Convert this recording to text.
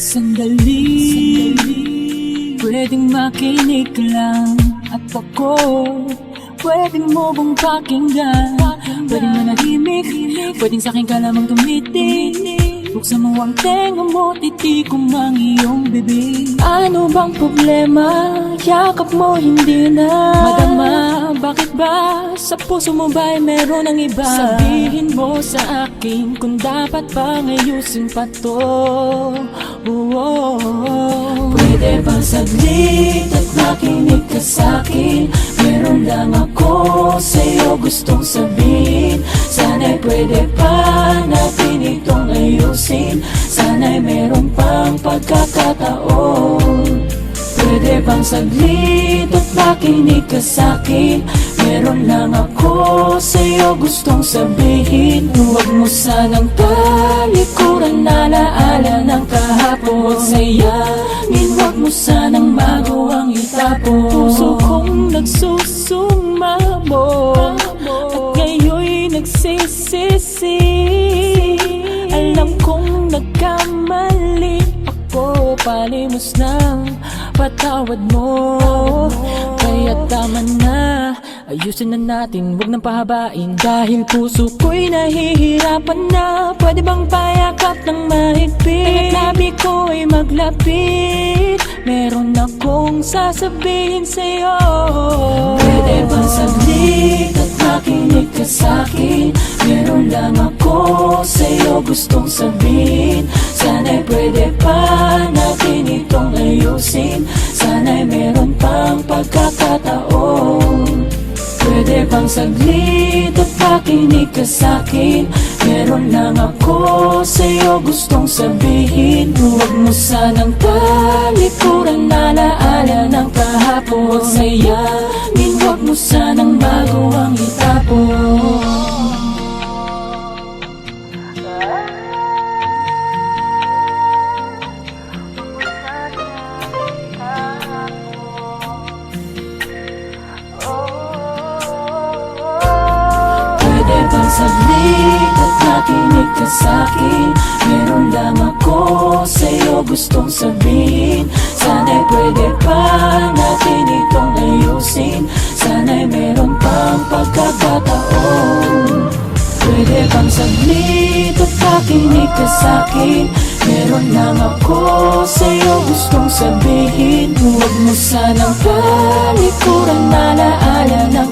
Sandali, pwedeng makinig lang At ako, pwedeng mo bang pakinggan? Pwedeng manahimik, pwedeng sa'kin ka lamang tumitig. Buksan mo ang tenga mo, titikom ang iyong bibig. Ano bang problema? Yakap mo hindi na. Madama, bakit ba? Sa puso mo ba'y meron ang iba? Sabihin mo sa akin kung dapat bang ayusin pa to Oo. Pwede bang saglit at makinig ka sa'kin? Meron lang ako sa'yo gustong sabihin Sana'y pwede pa natin itong ayusin Sana'y meron pang pagkakataon Pwede bang saglit at makinig ka sa'kin Meron lang ako sa'yo gustong sabihin. Huwag mo sanang talikuran alaala ng kahapon. Huwag sayangin, huwag mo sanang magawang itapon. Puso kong nagsusumamo Palimos ng patawad mo. Kaya tama na Ayusin na natin, wag nang pahabain. Dahil puso ko'y nahihirapan na. Pwede bang payakap ng mahigpit? Kaya't labi ko'y maglapit. Meron akong sasabihin sa'yo. Pwede bang saglit at makinig ka sa'kin? Meron lang ako sa'yo gustong sabihin. Sana'y pwede pa itong ayusin Sana'y meron pang pagkakataon. Pwede bang saglit at pakinig ka sa'kin Meron lang ako sa'yo gustong sabihin. Huwag mo sanang talikuran alaala ng kahapon. Huwag sayangin, huwag mo sanang magawang nakinig ka sa'kin Meron lang ako sa'yo gustong sabihin. Sana'y pwede pa natin itong ayusin. Sana'y meron pang pagkakataon. Pwede bang saglit at nakinig ka sa'kin Meron lang ako sa'yo gustong sabihin. Huwag mo sanang talikuran alaala ng